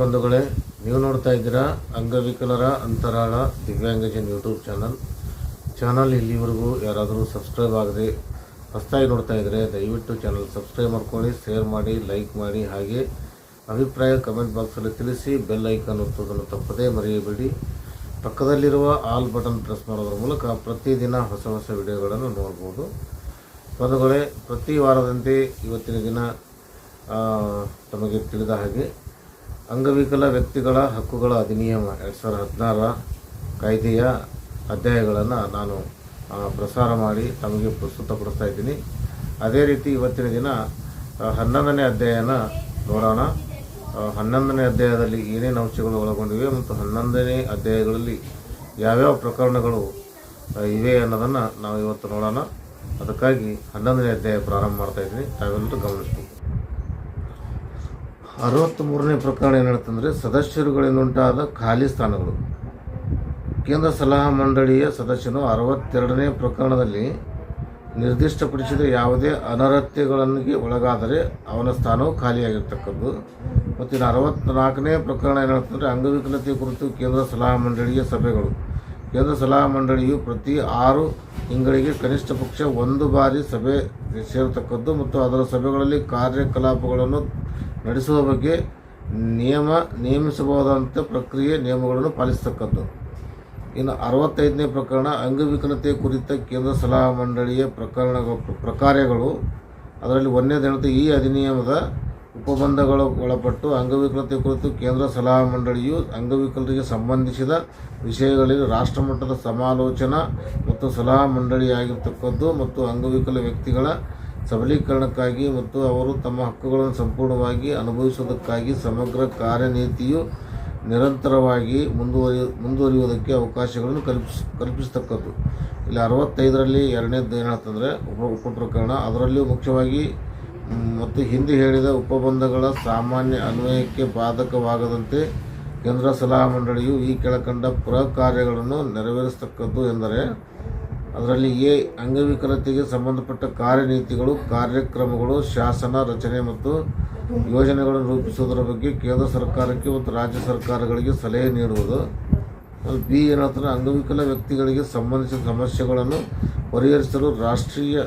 ಬಂಧುಗಳೇ, ನೀವು ನೋಡ್ತಾ ಇದ್ದೀರಾ ಅಂಗವಿಕಲರ ಅಂತರಾಳ ದಿವ್ಯಾಂಗಜನ್ ಯೂಟ್ಯೂಬ್ ಚಾನಲ್. ಚಾನಲ್ ಇಲ್ಲಿವರೆಗೂ ಯಾರಾದರೂ ಸಬ್ಸ್ಕ್ರೈಬ್ ಆಗದೆ ಹೊಸ್ತಾಗಿ ನೋಡ್ತಾ ಇದ್ದರೆ ದಯವಿಟ್ಟು ಚಾನಲ್ ಸಬ್ಸ್ಕ್ರೈಬ್ ಮಾಡ್ಕೊಳ್ಳಿ, ಶೇರ್ ಮಾಡಿ, ಲೈಕ್ ಮಾಡಿ, ಹಾಗೆ ಅಭಿಪ್ರಾಯ ಕಮೆಂಟ್ ಬಾಕ್ಸಲ್ಲಿ ತಿಳಿಸಿ ಬೆಲ್ ಐಕಾನ್ ಒತ್ತುವುದನ್ನು ತಪ್ಪದೇ ಮರೆಯಬೇಡಿ. ಪಕ್ಕದಲ್ಲಿರುವ ಆಲ್ ಬಟನ್ ಪ್ರೆಸ್ ಮಾಡೋದ್ರ ಮೂಲಕ ಪ್ರತಿದಿನ ಹೊಸ ಹೊಸ ವಿಡಿಯೋಗಳನ್ನು ನೋಡ್ಬೋದು. ಬಂಧುಗಳೇ, ಪ್ರತಿ ವಾರದಂತೆ ಇವತ್ತಿನ ದಿನ ತಮಗೆ ತಿಳಿದ ಹಾಗೆ ಅಂಗವಿಕಲ ವ್ಯಕ್ತಿಗಳ ಹಕ್ಕುಗಳ ಅಧಿನಿಯಮ ಎರಡು ಸಾವಿರದ ಹದಿನಾರರ ಕಾಯ್ದೆಯ ಅಧ್ಯಾಯಗಳನ್ನು ನಾನು ಪ್ರಸಾರ ಮಾಡಿ ತಮಗೆ ಪ್ರಸ್ತುತಪಡಿಸ್ತಾ ಇದ್ದೀನಿ. ಅದೇ ರೀತಿ ಇವತ್ತಿನ ದಿನ ಹನ್ನೊಂದನೇ ಅಧ್ಯಾಯನ ನೋಡೋಣ. ಹನ್ನೊಂದನೇ ಅಧ್ಯಾಯದಲ್ಲಿ ಏನೇನು ಅಂಶಗಳು ಒಳಗೊಂಡಿವೆ ಮತ್ತು ಹನ್ನೊಂದನೇ ಅಧ್ಯಾಯಗಳಲ್ಲಿ ಯಾವ್ಯಾವ ಪ್ರಕರಣಗಳು ಇವೆ ಅನ್ನೋದನ್ನು ನಾವು ಇವತ್ತು ನೋಡೋಣ. ಅದಕ್ಕಾಗಿ ಹನ್ನೊಂದನೇ ಅಧ್ಯಾಯ ಪ್ರಾರಂಭ ಮಾಡ್ತಾ ಇದ್ದೀನಿ. ತಾವೆಲ್ಲರೂ ಗಮನಿಸ್ಬೇಕು. ಅರವತ್ತ್ಮೂರನೇ ಪ್ರಕರಣ ಏನಂತಂದರೆ ಸದಸ್ಯರುಗಳಿಂದುಂಟಾದ ಖಾಲಿ ಸ್ಥಾನಗಳು. ಕೇಂದ್ರ ಸಲಹಾ ಮಂಡಳಿಯ ಸದಸ್ಯನು ಅರವತ್ತೆರಡನೇ ಪ್ರಕರಣದಲ್ಲಿ ನಿರ್ದಿಷ್ಟಪಡಿಸಿದ ಯಾವುದೇ ಅನರ್ಹತೆಗಳಿಗೆ ಒಳಗಾದರೆ ಅವನ ಸ್ಥಾನವು ಖಾಲಿಯಾಗಿರ್ತಕ್ಕದ್ದು. ಮತ್ತು ಇನ್ನು ಅರವತ್ತ್ನಾಲ್ಕನೇ ಪ್ರಕರಣ ಏನಂತಂದರೆ ಅಂಗವಿಕಲತೆ ಕುರಿತು ಕೇಂದ್ರ ಸಲಹಾ ಮಂಡಳಿಯ ಸಭೆಗಳು. ಕೇಂದ್ರ ಸಲಹಾ ಮಂಡಳಿಯು ಪ್ರತಿ ಆರು ತಿಂಗಳಿಗೆ ಕನಿಷ್ಠ ಪಕ್ಷ ಒಂದು ಬಾರಿ ಸಭೆ ಸೇರತಕ್ಕದ್ದು ಮತ್ತು ಅದರ ಸಭೆಗಳಲ್ಲಿ ಕಾರ್ಯಕಲಾಪಗಳನ್ನು ನಡೆಸುವ ಬಗ್ಗೆ ನಿಯಮ ನೇಮಿಸಬಹುದಾದಂಥ ಪ್ರಕ್ರಿಯೆ ನಿಯಮಗಳನ್ನು ಪಾಲಿಸತಕ್ಕದ್ದು. ಇನ್ನು ಅರವತ್ತೈದನೇ ಪ್ರಕರಣ ಅಂಗವಿಕಲತೆ ಕುರಿತ ಕೇಂದ್ರ ಸಲಹಾ ಮಂಡಳಿಯ ಪ್ರಕರಣಗಳು, ಪ್ರಕಾರ್ಯಗಳು. ಅದರಲ್ಲಿ ಒಂದನೇ ದಿನದ ಈ ಅಧಿನಿಯಮದ ಉಪಬಂಧಗಳು ಒಳಪಟ್ಟು ಅಂಗವಿಕಲತೆ ಕುರಿತು ಕೇಂದ್ರ ಸಲಹಾ ಮಂಡಳಿಯು ಅಂಗವಿಕಲರಿಗೆ ಸಂಬಂಧಿಸಿದ ವಿಷಯಗಳಲ್ಲಿ ರಾಷ್ಟ್ರಮಟ್ಟದ ಸಮಾಲೋಚನಾ ಮತ್ತು ಸಲಹಾ ಮಂಡಳಿಯಾಗಿರ್ತಕ್ಕದ್ದು ಮತ್ತು ಅಂಗವಿಕಲ ವ್ಯಕ್ತಿಗಳ ಸಬಲೀಕರಣಕ್ಕಾಗಿ ಮತ್ತು ಅವರು ತಮ್ಮ ಹಕ್ಕುಗಳನ್ನು ಸಂಪೂರ್ಣವಾಗಿ ಅನುಭವಿಸುವುದಕ್ಕಾಗಿ ಸಮಗ್ರ ಕಾರ್ಯನೀತಿಯು ನಿರಂತರವಾಗಿ ಮುಂದುವರಿ ಮುಂದುವರಿಯುವುದಕ್ಕೆ ಅವಕಾಶಗಳನ್ನು ಕಲ್ಪಿಸ್, ಕಲ್ಪಿಸ್ತಕ್ಕದ್ದು. ಇಲ್ಲಿ ಅರವತ್ತೈದರಲ್ಲಿ ಎರಡನೇದ್ದು ಏನು ಹೇಳ್ತಂದರೆ ಉಪ ಉಪ ಪ್ರಕರಣ ಅದರಲ್ಲಿಯೂ ಮುಖ್ಯವಾಗಿ ಮತ್ತು ಹಿಂದೆ ಹೇಳಿದ ಉಪಬಂಧಗಳ ಸಾಮಾನ್ಯ ಅನ್ವಯಕ್ಕೆ ಬಾಧಕವಾಗದಂತೆ ಕೇಂದ್ರ ಸಲಹಾ ಮಂಡಳಿಯು ಈ ಕೆಳಕಂಡ ಪ್ರಕಾರ್ಯಗಳನ್ನು ನೆರವೇರಿಸತಕ್ಕದ್ದು ಎಂದರೆ ಅದರಲ್ಲಿ ಎ, ಅಂಗವಿಕಲತೆಗೆ ಸಂಬಂಧಪಟ್ಟ ಕಾರ್ಯನೀತಿಗಳು, ಕಾರ್ಯಕ್ರಮಗಳು, ಶಾಸನ, ರಚನೆ ಮತ್ತು ಯೋಜನೆಗಳನ್ನು ರೂಪಿಸುವುದರ ಬಗ್ಗೆ ಕೇಂದ್ರ ಸರ್ಕಾರಕ್ಕೆ ಮತ್ತು ರಾಜ್ಯ ಸರ್ಕಾರಗಳಿಗೆ ಸಲಹೆ ನೀಡುವುದು. ಬಿ ಏನಂತಂದ್ರೆ ಅಂಗವಿಕಲ ವ್ಯಕ್ತಿಗಳಿಗೆ ಸಂಬಂಧಿಸಿದ ಸಮಸ್ಯೆಗಳನ್ನು ಪರಿಹರಿಸಲು ರಾಷ್ಟ್ರೀಯ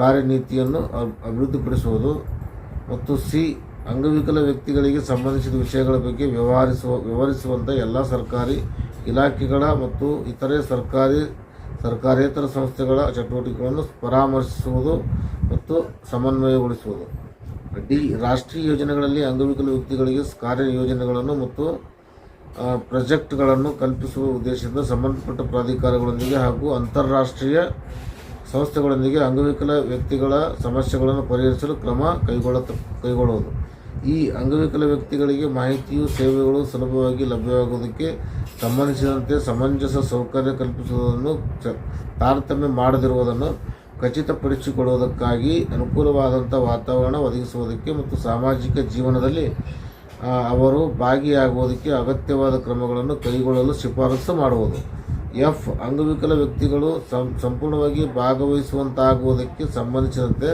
ಕಾರ್ಯನೀತಿಯನ್ನು ಅಭಿವೃದ್ಧಿಪಡಿಸುವುದು. ಮತ್ತು ಸಿ, ಅಂಗವಿಕಲ ವ್ಯಕ್ತಿಗಳಿಗೆ ಸಂಬಂಧಿಸಿದ ವಿಷಯಗಳ ಬಗ್ಗೆ ವ್ಯವಹರಿಸುವ, ವ್ಯವಹರಿಸುವಂಥ ಎಲ್ಲ ಸರ್ಕಾರಿ ಇಲಾಖೆಗಳ ಮತ್ತು ಇತರೆ ಸರ್ಕಾರಿ ಸರ್ಕಾರೇತರ ಸಂಸ್ಥೆಗಳ ಚಟುವಟಿಕೆಗಳನ್ನು ಪರಾಮರ್ಶಿಸುವುದು ಮತ್ತು ಸಮನ್ವಯಗೊಳಿಸುವುದು. ಡಿ ರಾಷ್ಟ್ರೀಯ ಯೋಜನೆಗಳಲ್ಲಿ ಅಂಗವಿಕಲ ವ್ಯಕ್ತಿಗಳಿಗೆ ಕಾರ್ಯಯೋಜನೆಗಳನ್ನು ಮತ್ತು ಆ, ಪ್ರಾಜೆಕ್ಟ್ಗಳನ್ನು ಕಲ್ಪಿಸುವ ಉದ್ದೇಶದಿಂದ ಸಂಬಂಧಪಟ್ಟ ಪ್ರಾಧಿಕಾರಗಳೊಂದಿಗೆ ಹಾಗೂ ಅಂತಾರಾಷ್ಟ್ರೀಯ ಸಂಸ್ಥೆಗಳೊಂದಿಗೆ ಅಂಗವಿಕಲ ವ್ಯಕ್ತಿಗಳ ಸಮಸ್ಯೆಗಳನ್ನು ಪರಿಹರಿಸಲು ಕ್ರಮ ಕೈಗೊಳ್ಳ ಕೈಗೊಳ್ಳುವುದು. ಈ ಅಂಗವಿಕಲ ವ್ಯಕ್ತಿಗಳಿಗೆ ಮಾಹಿತಿಯು ಸೇವೆಗಳು ಸುಲಭವಾಗಿ ಲಭ್ಯವಾಗುವುದಕ್ಕೆ ಸಂಬಂಧಿಸಿದಂತೆ ಸಮಂಜಸ ಸೌಕರ್ಯ ಕಲ್ಪಿಸುವುದನ್ನು ತಾರತಮ್ಯ ಮಾಡದಿರುವುದನ್ನು ಖಚಿತಪಡಿಸಿಕೊಳ್ಳುವುದಕ್ಕಾಗಿ ಅನುಕೂಲವಾದಂಥ ವಾತಾವರಣ ಒದಗಿಸುವುದಕ್ಕೆ ಮತ್ತು ಸಾಮಾಜಿಕ ಜೀವನದಲ್ಲಿ ಅವರು ಭಾಗಿಯಾಗುವುದಕ್ಕೆ ಅಗತ್ಯವಾದ ಕ್ರಮಗಳನ್ನು ಕೈಗೊಳ್ಳಲು ಶಿಫಾರಸು ಮಾಡುವುದು. ಎಫ್, ಅಂಗವಿಕಲ ವ್ಯಕ್ತಿಗಳು ಸಂಪೂರ್ಣವಾಗಿ ಭಾಗವಹಿಸುವಂತಾಗುವುದಕ್ಕೆ ಸಂಬಂಧಿಸಿದಂತೆ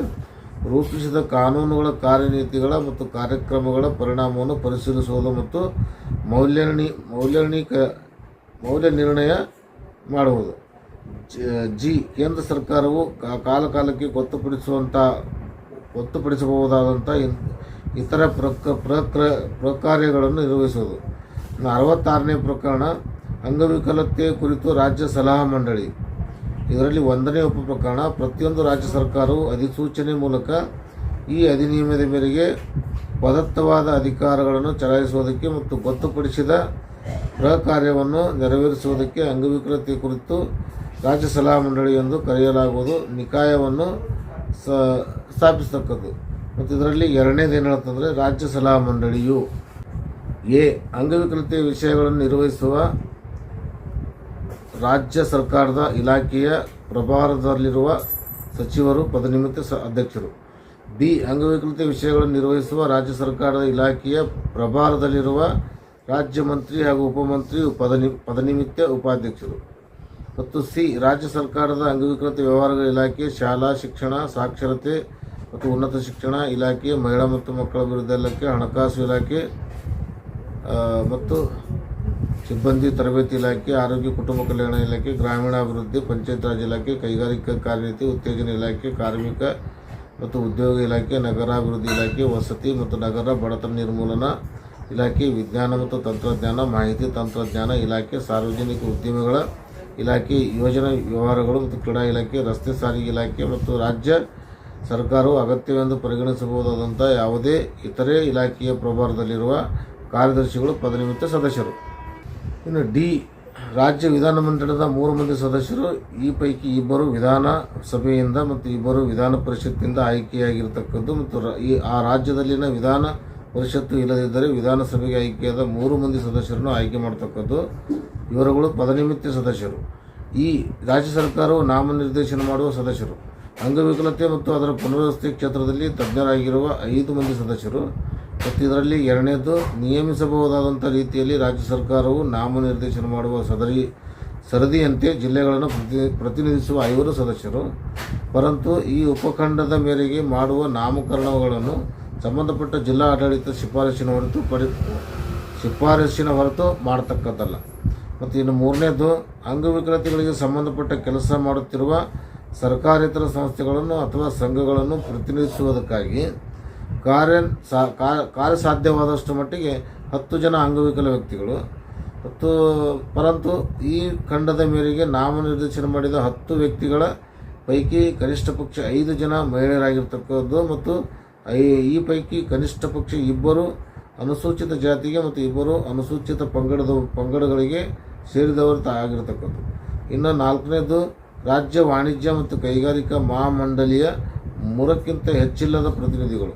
ರೂಪಿಸಿದ ಕಾನೂನುಗಳ ಕಾರ್ಯನೀತಿಗಳ ಮತ್ತು ಕಾರ್ಯಕ್ರಮಗಳ ಪರಿಣಾಮವನ್ನು ಪರಿಶೀಲಿಸುವುದು ಮತ್ತು ಮೌಲ್ಯನಿ ಮೌಲ್ಯನೀಕ ಮೌಲ್ಯ ನಿರ್ಣಯ ಮಾಡುವುದು. ಜ- ಕೇಂದ್ರ ಸರ್ಕಾರವು ಕಾಲಕಾಲಕ್ಕೆ ಗೊತ್ತುಪಡಿಸುವಂಥ ಗೊತ್ತುಪಡಿಸಬಹುದಾದಂಥ ಇತರ ಪ್ರಕ, ಪ್ರಕ್ರ, ಪ್ರಕಾರ್ಯಗಳನ್ನು ನಿರ್ವಹಿಸುವುದು. ಅರವತ್ತಾರನೇ ಪ್ರಕರಣ, ಅಂಗವಿಕಲತೆ ಕುರಿತು ರಾಜ್ಯ ಸಲಹಾ ಮಂಡಳಿ. ಇದರಲ್ಲಿ ಒಂದನೇ ಉಪ ಪ್ರಕರಣ ಪ್ರತಿಯೊಂದು ರಾಜ್ಯ ಸರ್ಕಾರವು ಅಧಿಸೂಚನೆ ಮೂಲಕ ಈ ಅಧಿನಿಯಮದ ಮೇರೆಗೆ ಪದತ್ತವಾದ ಅಧಿಕಾರಗಳನ್ನು ಚಲಾಯಿಸುವುದಕ್ಕೆ ಮತ್ತು ಗೊತ್ತುಪಡಿಸಿದ ಪ್ರಕಾರ್ಯವನ್ನು ನೆರವೇರಿಸುವುದಕ್ಕೆ ಅಂಗವಿಕಲತೆ ಕುರಿತು ರಾಜ್ಯ ಸಲಹಾ ಮಂಡಳಿ ಎಂದು ಕರೆಯಲಾಗುವುದು. ನಿಕಾಯವನ್ನು ಸ್ಥಾಪಿಸತಕ್ಕದ್ದು. ಮತ್ತು ಇದರಲ್ಲಿ ಎರಡನೇದು ಏನು ಹೇಳ್ತಂದರೆ ರಾಜ್ಯ ಸಲಹಾ ಮಂಡಳಿಯು ಎ, ಅಂಗವಿಕೃತಿಯ ವಿಷಯಗಳನ್ನು ನಿರ್ವಹಿಸುವ ರಾಜ್ಯ ಸರ್ಕಾರದ ಇಲಾಖೆಯ ಪ್ರಭಾರದಲ್ಲಿರುವ ಸಚಿವರು, ಪದನಿಮಿತ್ತ ಅಧ್ಯಕ್ಷರು. ಬಿ ಅಂಗವಿಕಲತೆ ವಿಷಯಗಳನ್ನು ನಿರ್ವಹಿಸುವ ರಾಜ್ಯ ಸರ್ಕಾರದ ಇಲಾಖೆಯ ಪ್ರಭಾರದಲ್ಲಿರುವ ರಾಜ್ಯ ಮಂತ್ರಿ ಹಾಗೂ ಉಪಮಂತ್ರಿ, ಪದನಿ, ಪದನಿಮಿತ್ತ ಉಪಾಧ್ಯಕ್ಷರು. ಮತ್ತು ಸಿ, ರಾಜ್ಯ ಸರ್ಕಾರದ ಅಂಗವಿಕೃತ ವ್ಯವಹಾರಗಳ ಇಲಾಖೆ, ಶಾಲಾ ಶಿಕ್ಷಣ, ಸಾಕ್ಷರತೆ ಮತ್ತು ಉನ್ನತ ಶಿಕ್ಷಣ ಇಲಾಖೆ, ಮಹಿಳಾ ಮತ್ತು ಮಕ್ಕಳ ಅಭಿವೃದ್ಧಿ ಇಲಾಖೆ, ಹಣಕಾಸು ಇಲಾಖೆ ಮತ್ತು ಸಿಬ್ಬಂದಿ ತರಬೇತಿ ಇಲಾಖೆ, ಆರೋಗ್ಯ ಕುಟುಂಬ ಕಲ್ಯಾಣ ಇಲಾಖೆ, ಗ್ರಾಮೀಣಾಭಿವೃದ್ಧಿ ಪಂಚಾಯತ್ ರಾಜ್ ಇಲಾಖೆ, ಕೈಗಾರಿಕಾ ಕಾರ್ಯನೀತಿ ಉತ್ತೇಜನ ಇಲಾಖೆ, ಕಾರ್ಮಿಕ ಮತ್ತು ಉದ್ಯೋಗ ಇಲಾಖೆ, ನಗರಾಭಿವೃದ್ಧಿ ಇಲಾಖೆ, ವಸತಿ ಮತ್ತು ನಗರ ಬಡತನ ನಿರ್ಮೂಲನಾ ಇಲಾಖೆ, ವಿಜ್ಞಾನ ಮತ್ತು ತಂತ್ರಜ್ಞಾನ, ಮಾಹಿತಿ ತಂತ್ರಜ್ಞಾನ ಇಲಾಖೆ, ಸಾರ್ವಜನಿಕ ಉದ್ಯಮಗಳ ಇಲಾಖೆ, ಯೋಜನಾ ವ್ಯವಹಾರಗಳು ಮತ್ತು ಕ್ರೀಡಾ ಇಲಾಖೆ, ರಸ್ತೆ ಸಾರಿಗೆ ಇಲಾಖೆ ಮತ್ತು ರಾಜ್ಯ ಸರ್ಕಾರವು ಅಗತ್ಯವೆಂದು ಪರಿಗಣಿಸಬಹುದಾದಂಥ ಯಾವುದೇ ಇತರೆ ಇಲಾಖೆಯ ಪ್ರಭಾರದಲ್ಲಿರುವ ಕಾರ್ಯದರ್ಶಿಗಳು ಪದನಿಮಿತ್ತ ಸದಸ್ಯರು. ಇನ್ನು ಡಿ ರಾಜ್ಯ ವಿಧಾನಮಂಡಲದ ಮೂರು ಮಂದಿ ಸದಸ್ಯರು, ಈ ಪೈಕಿ ಇಬ್ಬರು ವಿಧಾನ ಸಭೆಯಿಂದ ಮತ್ತು ಇಬ್ಬರು ವಿಧಾನ ಪರಿಷತ್ತಿಂದ ಆಯ್ಕೆಯಾಗಿರ್ತಕ್ಕದ್ದು ಮತ್ತು ಈ ಆ ರಾಜ್ಯದಲ್ಲಿನ ವಿಧಾನ ಪರಿಷತ್ತು ಇಲ್ಲದಿದ್ದರೆ ವಿಧಾನಸಭೆಗೆ ಆಯ್ಕೆಯಾದ ಮೂರು ಮಂದಿ ಸದಸ್ಯರನ್ನು ಆಯ್ಕೆ ಮಾಡತಕ್ಕದ್ದು ಇವರುಗಳು ಪದನಿಮಿತ್ತ ಸದಸ್ಯರು. ಈ ರಾಜ್ಯ ಸರ್ಕಾರವು ನಾಮನಿರ್ದೇಶನ ಮಾಡುವ ಸದಸ್ಯರು. ಅಂಗವಿಕಲತೆ ಮತ್ತು ಅದರ ಪುನರ್ವಸತಿ ಕ್ಷೇತ್ರದಲ್ಲಿ ತಜ್ಞರಾಗಿರುವ ಐದು ಮಂದಿ ಸದಸ್ಯರು. ಮತ್ತು ಇದರಲ್ಲಿ ಎರಡನೇದು ನಿಯಮಿಸಬಹುದಾದಂಥ ರೀತಿಯಲ್ಲಿ ರಾಜ್ಯ ಸರ್ಕಾರವು ನಾಮನಿರ್ದೇಶನ ಮಾಡುವ ಸದರಿ ಸರದಿಯಂತೆ ಜಿಲ್ಲೆಗಳನ್ನು ಪ್ರತಿ, ಪ್ರತಿನಿಧಿಸುವ ಐವರು ಸದಸ್ಯರು. ಪರಂತು ಈ ಉಪಖಂಡದ ಮೇರೆಗೆ ಮಾಡುವ ನಾಮಕರಣಗಳನ್ನು ಸಂಬಂಧಪಟ್ಟ ಜಿಲ್ಲಾ ಆಡಳಿತ ಶಿಫಾರಸಿನ ಹೊರತು ಪಡಿ, ಶಿಫಾರಸಿನ ಹೊರತು ಮಾಡತಕ್ಕದ್ದಲ್ಲ. ಮತ್ತು ಇನ್ನು ಮೂರನೇದು, ಅಂಗವಿಕಲತೆಗಳಿಗೆ ಸಂಬಂಧಪಟ್ಟ ಕೆಲಸ ಮಾಡುತ್ತಿರುವ ಸರ್ಕಾರೇತರ ಸಂಸ್ಥೆಗಳನ್ನು ಅಥವಾ ಸಂಘಗಳನ್ನು ಪ್ರತಿನಿಧಿಸುವುದಕ್ಕಾಗಿ ಕಾರ್ಯ ಸಾ ಕಾರ್ಯ ಕಾರ್ಯಸಾಧ್ಯವಾದಷ್ಟು ಮಟ್ಟಿಗೆ ಹತ್ತು ಜನ ಅಂಗವಿಕಲ ವ್ಯಕ್ತಿಗಳು. ಮತ್ತು ಪರಂತು ಈ ಖಂಡದ ಮೇರೆಗೆ ನಾಮನಿರ್ದೇಶನ ಮಾಡಿದ ಹತ್ತು ವ್ಯಕ್ತಿಗಳ ಪೈಕಿ ಕನಿಷ್ಠ ಪಕ್ಷ ಐದು ಜನ ಮಹಿಳೆಯರಾಗಿರ್ತಕ್ಕದ್ದು ಮತ್ತು ಈ ಪೈಕಿ ಕನಿಷ್ಠ ಪಕ್ಷ ಇಬ್ಬರು ಅನುಸೂಚಿತ ಜಾತಿಗೆ ಮತ್ತು ಇಬ್ಬರು ಅನುಸೂಚಿತ ಪಂಗಡದ ಪಂಗಡಗಳಿಗೆ ಸೇರಿದವರು ಆಗಿರತಕ್ಕದ್ದು ಇನ್ನು ನಾಲ್ಕನೇದು ರಾಜ್ಯ ವಾಣಿಜ್ಯ ಮತ್ತು ಕೈಗಾರಿಕಾ ಮಹಾಮಂಡಳಿಯ ಮೂರಕ್ಕಿಂತ ಹೆಚ್ಚಿಲ್ಲದ ಪ್ರತಿನಿಧಿಗಳು.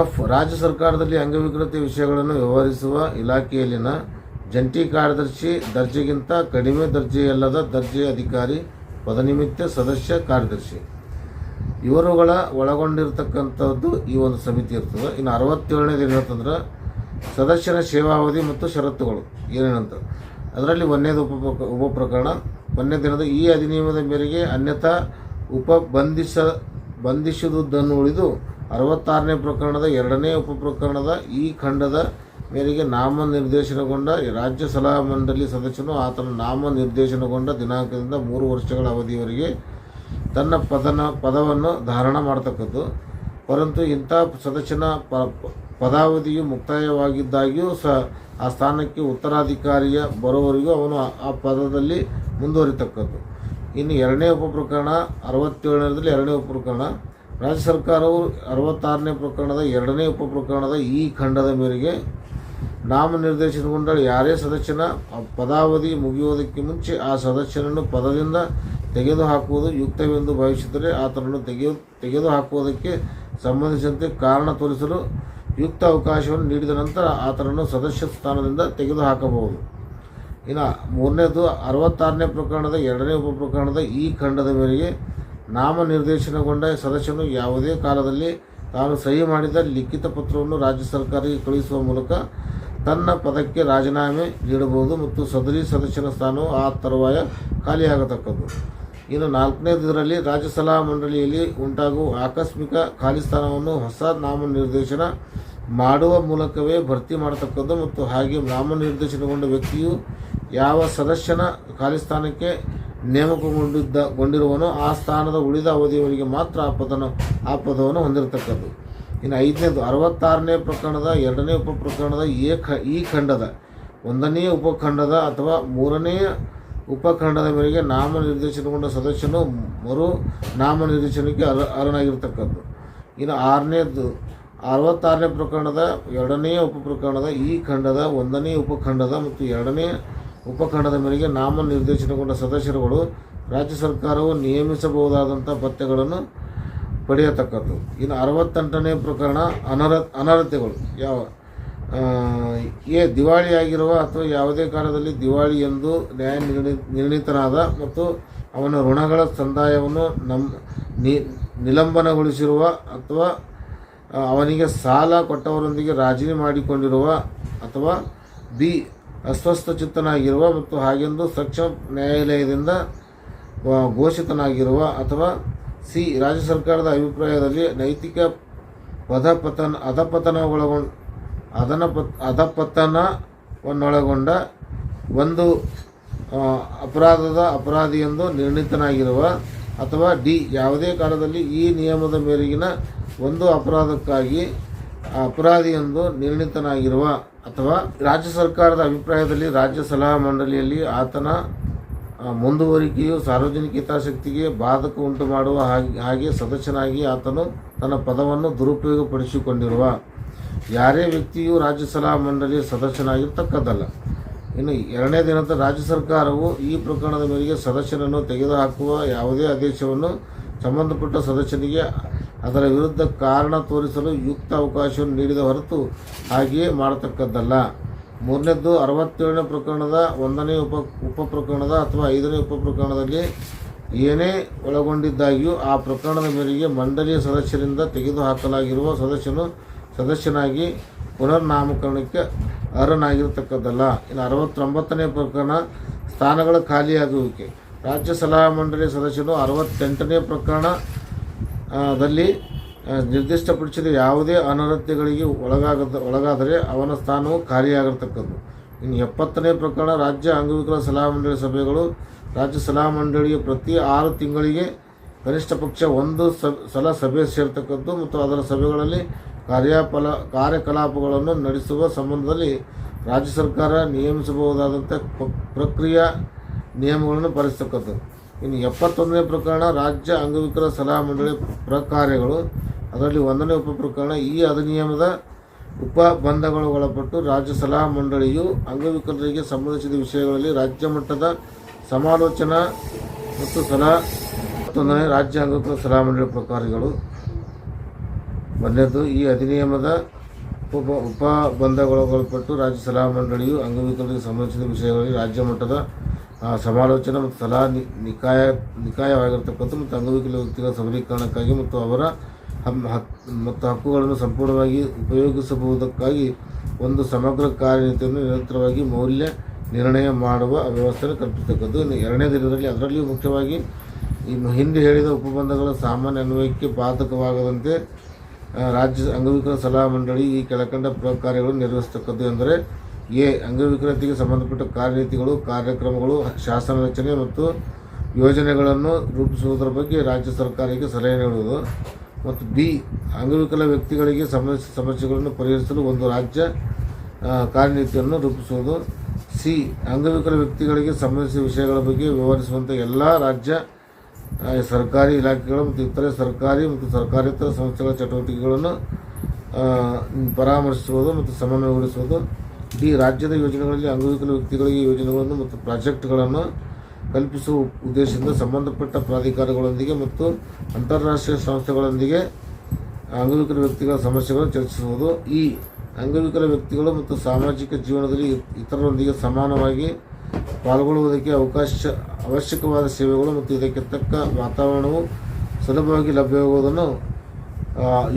ಎಫ್ ರಾಜ್ಯ ಸರ್ಕಾರದಲ್ಲಿ ಅಂಗವಿಕೃತಿ ವಿಷಯಗಳನ್ನು ವ್ಯವಹರಿಸುವ ಇಲಾಖೆಯಲ್ಲಿನ ಜಂಟಿ ಕಾರ್ಯದರ್ಶಿ ದರ್ಜೆಗಿಂತ ಕಡಿಮೆ ದರ್ಜೆಯಲ್ಲದ ದರ್ಜೆಯ ಅಧಿಕಾರಿ ಪದನಿಮಿತ್ತ ಸದಸ್ಯ ಕಾರ್ಯದರ್ಶಿ. ಇವರುಗಳ ಒಳಗೊಂಡಿರ್ತಕ್ಕಂಥದ್ದು ಈ ಒಂದು ಸಮಿತಿ ಇರ್ತದೆ. ಇನ್ನು ಅರವತ್ತೇಳನೇದು ಏನಂತಂದ್ರೆ ಸದಸ್ಯರ ಸೇವಾವಧಿ ಮತ್ತು ಷರತ್ತುಗಳು ಏನೇನಂತ ಅದರಲ್ಲಿ ಒಂದನೇದು ಉಪ ಉಪ ಪ್ರಕರಣ. ದಿನದ ಈ ಅಧಿನಿಯಮದ ಮೇರೆಗೆ ಅನ್ಯಥಾ ಉಪ ಬಂಧಿಸ, ಬಂಧಿಸಿದುದನ್ನು ಉಳಿದು ಅರವತ್ತಾರನೇ ಪ್ರಕರಣದ ಎರಡನೇ ಉಪ ಪ್ರಕರಣದ ಈ ಖಂಡದ ಮೇರೆಗೆ ನಾಮನಿರ್ದೇಶನಗೊಂಡ ರಾಜ್ಯ ಸಲಹಾ ಮಂಡಳಿ ಸದಸ್ಯನು ಆತನ ನಾಮನಿರ್ದೇಶನಗೊಂಡ ದಿನಾಂಕದಿಂದ ಮೂರು ವರ್ಷಗಳ ಅವಧಿಯವರೆಗೆ ತನ್ನ ಪದನ, ಪದವನ್ನು ಧಾರಣ ಮಾಡತಕ್ಕದ್ದು. ಪರಂತು ಇಂಥ ಸದಸ್ಯನ ಪ, ಪದಾವಧಿಯು ಮುಕ್ತಾಯವಾಗಿದ್ದಾಗಿಯೂ ಸಹ ಆ ಸ್ಥಾನಕ್ಕೆ ಉತ್ತರಾಧಿಕಾರಿಯ ಬರೋವರೆಗೂ ಅವನು ಆ- ಪದದಲ್ಲಿ ಮುಂದುವರಿತಕ್ಕದ್ದು. ಇನ್ನು ಎರಡನೇ ಉಪ ಪ್ರಕರಣ ಅರವತ್ತೇಳನೇದಲ್ಲಿ ಎರಡನೇ ಉಪ ಪ್ರಕರಣ ರಾಜ್ಯ ಸರ್ಕಾರವು ಅರವತ್ತಾರನೇ ಪ್ರಕರಣದ ಎರಡನೇ ಉಪ ಪ್ರಕರಣದ ಈ ಖಂಡದ ಮೇರೆಗೆ ನಾಮನಿರ್ದೇಶನಗೊಂಡ ಯಾರೇ ಸದಸ್ಯನ ಪದಾವಧಿ ಮುಗಿಯುವುದಕ್ಕೆ ಮುಂಚೆ ಆ ಸದಸ್ಯನನ್ನು ಪದದಿಂದ ತೆಗೆದುಹಾಕುವುದು ಯುಕ್ತವೆಂದು ಭಾವಿಸಿದರೆ ಆತನನ್ನು ತೆಗೆದು ತೆಗೆದುಹಾಕುವುದಕ್ಕೆ ಸಂಬಂಧಿಸಿದಂತೆ ಕಾರಣ ತೋರಿಸಲು ಯುಕ್ತ ಅವಕಾಶವನ್ನು ನೀಡಿದ ನಂತರ ಆತನನ್ನು ಸದಸ್ಯ ಸ್ಥಾನದಿಂದ ತೆಗೆದುಹಾಕಬಹುದು. ಇನ್ನು ಮೂರನೇದು ಅರವತ್ತಾರನೇ ಪ್ರಕರಣದ ಎರಡನೇ ಉಪ ಪ್ರಕರಣದ ಈ ಖಂಡದ ಮೇರೆಗೆ ನಾಮನಿರ್ದೇಶನಗೊಂಡ ಸದಸ್ಯನು ಯಾವುದೇ ಕಾಲದಲ್ಲಿ ತಾನು ಸಹಿ ಮಾಡಿದ ಲಿಖಿತ ಪತ್ರವನ್ನು ರಾಜ್ಯ ಸರ್ಕಾರಕ್ಕೆ ಕಳುಹಿಸುವ ಮೂಲಕ ತನ್ನ ಪದಕ್ಕೆ ರಾಜೀನಾಮೆ ನೀಡಬಹುದು ಮತ್ತು ಸದರಿ ಸದಸ್ಯನ ಸ್ಥಾನವು ಆ ತರುವಾಯ ಖಾಲಿಯಾಗತಕ್ಕದ್ದು. ಇನ್ನು ನಾಲ್ಕನೇದರಲ್ಲಿ ರಾಜ್ಯ ಸಲಹಾ ಮಂಡಳಿಯಲ್ಲಿ ಉಂಟಾಗುವ ಆಕಸ್ಮಿಕ ಖಾಲಿ ಸ್ಥಾನವನ್ನು ಹೊಸ ನಾಮನಿರ್ದೇಶನ ಮಾಡುವ ಮೂಲಕವೇ ಭರ್ತಿ ಮಾಡತಕ್ಕದ್ದು ಮತ್ತು ಹಾಗೆ ನಾಮನಿರ್ದೇಶನಗೊಂಡ ವ್ಯಕ್ತಿಯು ಯಾವ ಸದಸ್ಯನ ಖಾಲಿ ಸ್ಥಾನಕ್ಕೆ ನೇಮಕಗೊಂಡಿದ್ದ ಗೊಂಡಿರುವನು ಆ ಸ್ಥಾನದ ಉಳಿದ ಅವಧಿಯವರಿಗೆ ಮಾತ್ರ ಆ ಪದನ ಆ ಪದವನ್ನು ಹೊಂದಿರತಕ್ಕದ್ದು. ಇನ್ನು ಐದನೇದು, ಅರವತ್ತಾರನೇ ಪ್ರಕರಣದ, ಎರಡನೇ ಉಪ ಪ್ರಕರಣದ ಏ ಖ ಈ ಖಂಡದ ಒಂದನೇ ಉಪಖಂಡದ ಅಥವಾ ಮೂರನೇ ಉಪಖಂಡದ ಮೇರೆಗೆ ನಾಮನಿರ್ದೇಶನಗೊಂಡ ಸದಸ್ಯನು ಮರು ನಾಮನಿರ್ದೇಶನಕ್ಕೆ ಅರ್, ಅರ್ಹನಾಗಿರ್ತಕ್ಕದ್ದು. ಇನ್ನು ಆರನೇದು, ಅರವತ್ತಾರನೇ ಪ್ರಕರಣದ ಎರಡನೇ ಉಪಪ್ರಕರಣದ, ಈ ಖಂಡದ ಒಂದನೇ ಉಪಖಂಡದ ಮತ್ತು ಎರಡನೇ ಉಪಖಂಡದ ಮೇರೆಗೆ ನಾಮನಿರ್ದೇಶನಗೊಂಡ ಸದಸ್ಯರುಗಳು ರಾಜ್ಯ ಸರ್ಕಾರವು ನಿಯಮಿಸಬಹುದಾದಂಥ ಪತ್ತೆಗಳನ್ನು ಪಡೆಯತಕ್ಕದ್ದು. ಇನ್ನು ಅರವತ್ತೆಂಟನೇ ಪ್ರಕರಣ ಅನರ್ಹ, ಅನರ್ಹತೆಗಳು. ಯಾವ ಎ, ದಿವಾಳಿಯಾಗಿರುವ ಅಥವಾ ಯಾವುದೇ ಕಾಲದಲ್ಲಿ ದಿವಾಳಿ ಎಂದು ನ್ಯಾಯ ನಿರ್ಣಿ, ನಿರ್ಣೀತನಾದ ಮತ್ತು ಅವನ ಋಣಗಳ ಸಂದಾಯವನ್ನು ನಮ್ಮ ನಿಲಂಬನಗೊಳಿಸಿರುವ ಅಥವಾ ಅವನಿಗೆ ಸಾಲ ಕೊಟ್ಟವರೊಂದಿಗೆ ರಾಜೀನಾಮೆ ಮಾಡಿಕೊಂಡಿರುವ ಅಥವಾ ಬಿ ಅಸ್ವಸ್ಥಚಿತ್ತನಾಗಿರುವ ಮತ್ತು ಹಾಗೆಂದು ಸಕ್ಷಮ ನ್ಯಾಯಾಲಯದಿಂದ ಘೋಷಿತನಾಗಿರುವ ಅಥವಾ ಸಿ, ರಾಜ್ಯ ಸರ್ಕಾರದ ಅಭಿಪ್ರಾಯದಲ್ಲಿ ನೈತಿಕ ಪದಪತನ ಅಧಪತನ ಒಳಗೊಂಡ ಅದನ ಪತ್ ಅಧಪತನವನ್ನೊಳಗೊಂಡ ಒಂದು ಅಪರಾಧದ ಅಪರಾಧಿ ಎಂದು ನಿರ್ಣೀತನಾಗಿರುವ ಅಥವಾ ಡಿ, ಯಾವುದೇ ಕಾಲದಲ್ಲಿ ಈ ನಿಯಮದ ಮೇರೆಗಿನ ಒಂದು ಅಪರಾಧಕ್ಕಾಗಿ ಅಪರಾಧಿ ಎಂದು ನಿರ್ಣೀತನಾಗಿರುವ ಅಥವಾ ರಾಜ್ಯ ಸರ್ಕಾರದ ಅಭಿಪ್ರಾಯದಲ್ಲಿ ರಾಜ್ಯ ಸಲಹಾ ಮಂಡಳಿಯಲ್ಲಿ ಆತನ ಮುಂದುವರಿಕೆಯು ಸಾರ್ವಜನಿಕ ಹಿತಾಸಕ್ತಿಗೆ ಬಾಧಕ ಉಂಟು ಮಾಡುವ ಹಾಗೆ ಹಾಗೆ ಸದಸ್ಯನಾಗಿ ಆತನು ತನ್ನ ಪದವನ್ನು ದುರುಪಯೋಗಪಡಿಸಿಕೊಂಡಿರುವ ಯಾರೇ ವ್ಯಕ್ತಿಯು ರಾಜ್ಯ ಸಲಹಾ ಮಂಡಳಿಯ ಸದಸ್ಯನಾಗಿರ್ತಕ್ಕದ್ದಲ್ಲ ಇನ್ನು ಎರಡನೇ ದಿನದ ರಾಜ್ಯ ಸರ್ಕಾರವು ಈ ಪ್ರಕರಣದ ಮೇರೆಗೆ ಸದಸ್ಯನನ್ನು ತೆಗೆದುಹಾಕುವ ಯಾವುದೇ ಆದೇಶವನ್ನು ಸಂಬಂಧಪಟ್ಟ ಸದಸ್ಯನಿಗೆ ಅದರ ವಿರುದ್ಧ ಕಾರಣ ತೋರಿಸಲು ಯುಕ್ತ ಅವಕಾಶವನ್ನು ನೀಡಿದ ಹೊರತು ಹಾಗೆಯೇ ಮಾಡತಕ್ಕದ್ದಲ್ಲ. ಮೂರನೇದ್ದು, ಅರವತ್ತೇಳನೇ ಪ್ರಕರಣದ ಒಂದನೇ ಉಪ ಉಪ ಪ್ರಕರಣದ ಅಥವಾ ಐದನೇ ಉಪ ಪ್ರಕರಣದಲ್ಲಿ ಏನೇ ಒಳಗೊಂಡಿದ್ದಾಗಿಯೂ ಆ ಪ್ರಕರಣದ ಮೇರೆಗೆ ಮಂಡಳಿಯ ಸದಸ್ಯರಿಂದ ತೆಗೆದುಹಾಕಲಾಗಿರುವ ಸದಸ್ಯನು ಸದಸ್ಯನಾಗಿ ಪುನರ್ನಾಮಕರಣಕ್ಕೆ ಅರ್ಹನಾಗಿರತಕ್ಕದ್ದಲ್ಲ. ಇನ್ನು ಅರವತ್ತೊಂಬತ್ತನೇ ಪ್ರಕರಣ ಸ್ಥಾನಗಳ ಖಾಲಿಯಾಗುವಿಕೆ. ರಾಜ್ಯ ಸಲಹಾ ಮಂಡಳಿ ಸದಸ್ಯರು ಅರವತ್ತೆಂಟನೇ ಪ್ರಕರಣದಲ್ಲಿ ದಲ್ಲಿ ನಿರ್ದಿಷ್ಟಪಡಿಸಿದ ಯಾವುದೇ ಅನರ್ಹತೆಗಳಿಗೆ ಒಳಗಾಗದ, ಒಳಗಾದರೆ ಅವನ ಸ್ಥಾನವು ಖಾಲಿಯಾಗಿರ್ತಕ್ಕದ್ದು ಇನ್ನು ಎಪ್ಪತ್ತನೇ ಪ್ರಕರಣ, ರಾಜ್ಯ ಅಂಗವಿಕಲ ಸಲಹಾ ಮಂಡಳಿ ಸಭೆಗಳು, ರಾಜ್ಯ ಸಲಹಾ ಮಂಡಳಿಗೆ ಪ್ರತಿ ಆರು ತಿಂಗಳಿಗೆ ಕನಿಷ್ಠ ಪಕ್ಷ ಒಂದು ಸಲ ಸಭೆ ಸೇರ್ತಕ್ಕದ್ದು ಮತ್ತು ಅದರ ಸಭೆಗಳಲ್ಲಿ ಕಾರ್ಯಪಲ ಕಾರ್ಯಕಲಾಪಗಳನ್ನು ನಡೆಸುವ ಸಂಬಂಧದಲ್ಲಿ ರಾಜ್ಯ ಸರ್ಕಾರ ನಿಯಮಿಸಬಹುದಾದಂಥ ಪ್ರಕ್ರಿಯೆ ನಿಯಮಗಳನ್ನು ಪಾಲಿಸತಕ್ಕದ್ದು ಇನ್ನು ಎಪ್ಪತ್ತೊಂದನೇ ಪ್ರಕರಣ ರಾಜ್ಯ ಅಂಗವಿಕಲ ಸಲಹಾ ಮಂಡಳಿ ಪ್ರಕಾರ್ಯಗಳು ಅದರಲ್ಲಿ ಒಂದನೇ ಉಪ ಪ್ರಕರಣ ಈ ಅಧಿನಿಯಮದ ಉಪಬಂಧಗಳು ಒಳಪಟ್ಟು ರಾಜ್ಯ ಸಲಹಾ ಮಂಡಳಿಯು ಅಂಗವಿಕಲರಿಗೆ ಸಂಬಂಧಿಸಿದ ವಿಷಯಗಳಲ್ಲಿ ರಾಜ್ಯ ಮಟ್ಟದ ಸಮಾಲೋಚನಾ ಮತ್ತು ಸಲಹಾ ಮತ್ತೊಂದನೇ ರಾಜ್ಯ ಅಂಗವಿಕಲ ಸಲಹಾ ಮಂಡಳಿ ಪ್ರಕಾರಗಳು ಒಂದನೇದು ಈ ಅಧಿನಿಯಮದ ಉಪ ಉಪಬಂಧಗೊಳಪಟ್ಟು ರಾಜ್ಯ ಸಲಹಾ ಮಂಡಳಿಯು ಅಂಗವಿಕಲರಿಗೆ ಸಂಬಂಧಿಸಿದ ವಿಷಯಗಳಲ್ಲಿ ರಾಜ್ಯ ಮಟ್ಟದ ಆ, ಸಮಾಲೋಚನೆ ಮತ್ತು ಸಲಹಾ ನಿಕಾಯ ನಿಕಾಯವಾಗಿರ್ತಕ್ಕಂಥ ಮತ್ತು ಅಂಗವಿಕಲ ವ್ಯಕ್ತಿಗಳ ಸಬಲೀಕರಣಕ್ಕಾಗಿ ಮತ್ತು ಅವರ ಮತ್ತು ಹಕ್ಕುಗಳನ್ನು ಸಂಪೂರ್ಣವಾಗಿ ಉಪಯೋಗಿಸಬಹುದಕ್ಕಾಗಿ ಒಂದು ಸಮಗ್ರ ಕಾರ್ಯನೀತಿಯನ್ನು ನಿರಂತರವಾಗಿ ಮೌಲ್ಯ ನಿರ್ಣಯ ಮಾಡುವ ವ್ಯವಸ್ಥೆಯನ್ನು ಕಲ್ಪಿಸತಕ್ಕದ್ದು. ಎರಡನೇ ದಿನದಲ್ಲಿ ಅದರಲ್ಲಿಯೂ ಮುಖ್ಯವಾಗಿ ಈ ಹಿಂದೆ ಹೇಳಿದ ಉಪಬಂಧಗಳ ಸಾಮಾನ್ಯ ಅನ್ವಯಕ್ಕೆ ಬಾಧಕವಾಗದಂತೆ ರಾಜ್ಯ ಅಂಗವಿಕಲ ಸಲಹಾ ಮಂಡಳಿ ಈ ಕೆಳಕಂಡ ಕಾರ್ಯಗಳನ್ನು ನಿರ್ವಹಿಸತಕ್ಕದ್ದು ಎಂದರೆ ಎ ಅಂಗವಿಕಲತೆಗೆ ಸಂಬಂಧಪಟ್ಟ ಕಾರ್ಯನೀತಿಗಳು, ಕಾರ್ಯಕ್ರಮಗಳು, ಶಾಸನ ರಚನೆ ಮತ್ತು ಯೋಜನೆಗಳನ್ನು ರೂಪಿಸುವುದರ ಬಗ್ಗೆ ರಾಜ್ಯ ಸರ್ಕಾರಕ್ಕೆ ಸಲಹೆ ನೀಡುವುದು. ಮತ್ತು ಬಿ, ಅಂಗವಿಕಲ ವ್ಯಕ್ತಿಗಳಿಗೆ ಸಂಬಂಧಿಸಿದ ಸಮಸ್ಯೆಗಳನ್ನು ಪರಿಹರಿಸಲು ಒಂದು ರಾಜ್ಯ ಕಾರ್ಯನೀತಿಯನ್ನು ರೂಪಿಸುವುದು. ಸಿ, ಅಂಗವಿಕಲ ವ್ಯಕ್ತಿಗಳಿಗೆ ಸಂಬಂಧಿಸಿದ ವಿಷಯಗಳ ಬಗ್ಗೆ ವಿವರಿಸುವಂಥ ಎಲ್ಲ ರಾಜ್ಯ ಸರ್ಕಾರಿ ಇಲಾಖೆಗಳು ಮತ್ತು ಇತರೆ ಸರ್ಕಾರಿ ಮತ್ತು ಸರ್ಕಾರೇತರ ಸಂಸ್ಥೆಗಳ ಚಟುವಟಿಕೆಗಳನ್ನು ಪರಾಮರ್ಶಿಸುವುದು ಮತ್ತು ಸಮನ್ವಯಗೊಳಿಸುವುದು. ಡಿ ರಾಜ್ಯದ ಯೋಜನೆಗಳಲ್ಲಿ ಅಂಗವಿಕಲ ವ್ಯಕ್ತಿಗಳಿಗೆ ಯೋಜನೆಗಳನ್ನು ಮತ್ತು ಪ್ರಾಜೆಕ್ಟ್ಗಳನ್ನು ಕಲ್ಪಿಸುವ ಉದ್ದೇಶದಿಂದ ಸಂಬಂಧಪಟ್ಟ ಪ್ರಾಧಿಕಾರಗಳೊಂದಿಗೆ ಮತ್ತು ಅಂತಾರಾಷ್ಟ್ರೀಯ ಸಂಸ್ಥೆಗಳೊಂದಿಗೆ ಅಂಗವಿಕಲ ವ್ಯಕ್ತಿಗಳ ಸಮಸ್ಯೆಗಳನ್ನು ಚರ್ಚಿಸುವುದು, ಈ ಅಂಗವಿಕಲ ವ್ಯಕ್ತಿಗಳು ಮತ್ತು ಸಾಮಾಜಿಕ ಜೀವನದಲ್ಲಿ ಇತರರೊಂದಿಗೆ ಸಮಾನವಾಗಿ ಪಾಲ್ಗೊಳ್ಳುವುದಕ್ಕೆ ಅವಕಾಶ, ಅವಶ್ಯಕವಾದ ಸೇವೆಗಳು ಮತ್ತು ಇದಕ್ಕೆ ತಕ್ಕ ವಾತಾವರಣವು ಸುಲಭವಾಗಿ ಲಭ್ಯವಾಗುವುದನ್ನು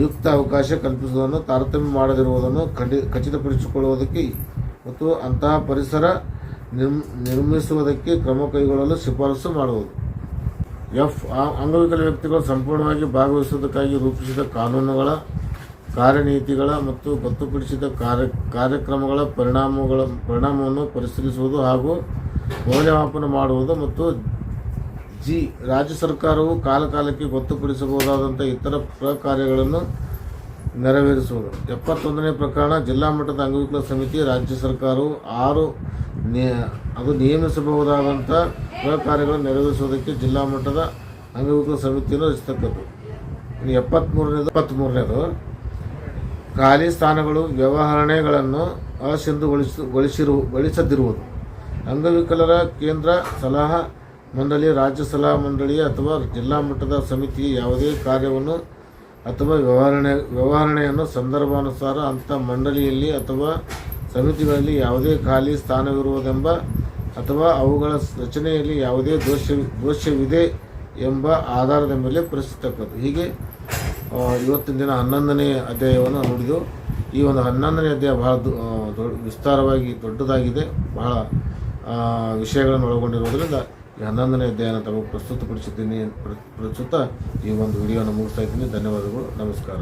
ಯುಕ್ತ ಅವಕಾಶ ಕಲ್ಪಿಸುವುದನ್ನು ತಾರತಮ್ಯ ಮಾಡದಿರುವುದನ್ನು ಖಂಡಿ, ಖಚಿತಪಡಿಸಿಕೊಳ್ಳುವುದಕ್ಕೆ ಮತ್ತು ಅಂತಹ ಪರಿಸರ ನಿರ್ಮ್, ನಿರ್ಮಿಸುವುದಕ್ಕೆ ಕ್ರಮ ಕೈಗೊಳ್ಳಲು ಶಿಫಾರಸು ಮಾಡುವುದು. ಎಫ್ ಅಂಗವಿಕಲ ವ್ಯಕ್ತಿಗಳು ಸಂಪೂರ್ಣವಾಗಿ ಭಾಗವಹಿಸುವುದಕ್ಕಾಗಿ ರೂಪಿಸಿದ ಕಾನೂನುಗಳ, ಕಾರ್ಯನೀತಿಗಳ ಮತ್ತು ಗೊತ್ತುಪಡಿಸಿದ ಕಾರ್ಯ, ಕಾರ್ಯಕ್ರಮಗಳ ಪರಿಣಾಮಗಳ, ಪರಿಣಾಮವನ್ನು ಪರಿಶೀಲಿಸುವುದು ಹಾಗೂ ಮೌಲ್ಯಮಾಪನ ಮಾಡುವುದು ಮತ್ತು ಜಿ, ರಾಜ್ಯ ಸರ್ಕಾರವು ಕಾಲಕಾಲಕ್ಕೆ ಗೊತ್ತುಪಡಿಸಬಹುದಾದಂಥ ಇತರ ಪ್ರಕಾರ್ಯಗಳನ್ನು ನೆರವೇರಿಸುವುದು. ಎಪ್ಪತ್ತೊಂದನೇ ಪ್ರಕರಣ, ಜಿಲ್ಲಾ ಮಟ್ಟದ ಅಂಗವಿಕಲ ಸಮಿತಿ, ರಾಜ್ಯ ಸರ್ಕಾರವು ಆರು ಅದು ನಿಯಮಿಸಬಹುದಾದಂಥ ಕಾರ್ಯಗಳನ್ನು ನೆರವೇರಿಸುವುದಕ್ಕೆ ಜಿಲ್ಲಾ ಮಟ್ಟದ ಅಂಗವಿಕಲ ಸಮಿತಿಯನ್ನು ರಚಿಸತಕ್ಕದ್ದು. ಇನ್ನು ಎಪ್ಪತ್ತ್ಮೂರನೇದು ಎಪ್ಪತ್ತ್ಮೂರನೇದು ಖಾಲಿ ಸ್ಥಾನಗಳು ವ್ಯವಹರಣೆಗಳನ್ನು ಅಸಿಂಧುಗೊಳಿಸ, ಗೊಳಿಸಿರು, ಗೊಳಿಸದಿರುವುದು. ಅಂಗವಿಕಲರ ಕೇಂದ್ರ ಸಲಹಾ ಮಂಡಳಿ, ರಾಜ್ಯ ಸಲಹಾ ಮಂಡಳಿ ಅಥವಾ ಜಿಲ್ಲಾ ಮಟ್ಟದ ಸಮಿತಿ ಯಾವುದೇ ಕಾರ್ಯವನ್ನು ಅಥವಾ ವ್ಯವಹಾರಣೆ, ವ್ಯವಹಾರಣೆಯನ್ನು ಸಂದರ್ಭಾನುಸಾರ ಅಂಥ ಮಂಡಳಿಯಲ್ಲಿ ಅಥವಾ ಸಮಿತಿಗಳಲ್ಲಿ ಯಾವುದೇ ಖಾಲಿ ಸ್ಥಾನವಿರುವುದೆಂಬ ಅಥವಾ ಅವುಗಳ ರಚನೆಯಲ್ಲಿ ಯಾವುದೇ ದೋಷ, ದೋಷವಿದೆ ಎಂಬ ಆಧಾರದ ಮೇಲೆ ಪರಿಸ್ಥಿತಕ್ಕದ್ದು ಹೀಗೆ ಇವತ್ತಿನ ದಿನ ಹನ್ನೊಂದನೇ ಅಧ್ಯಾಯವನ್ನು ನೋಡಿದೆವು. ಈ ಒಂದು ಹನ್ನೊಂದನೇ ಅಧ್ಯಾಯ ಬಹಳ ದೊಡ್ಡ ವಿಸ್ತಾರವಾಗಿ ದೊಡ್ಡದಾಗಿದೆ. ಬಹಳ ವಿಷಯಗಳನ್ನು ಒಳಗೊಂಡಿರುವುದರಿಂದ ಹನ್ನೊಂದನೇ ಅಧ್ಯಯನ ತಮಗೆ ಪ್ರಸ್ತುತಪಡಿಸಿದ್ದೀನಿ ಪ್ರ- ಪ್ರಸ್ತುತ ಈ ಒಂದು ವಿಡಿಯೋನ ಮುಗಿಸ್ತಾ ಇದ್ದೀನಿ. ಧನ್ಯವಾದಗಳು. ನಮಸ್ಕಾರ.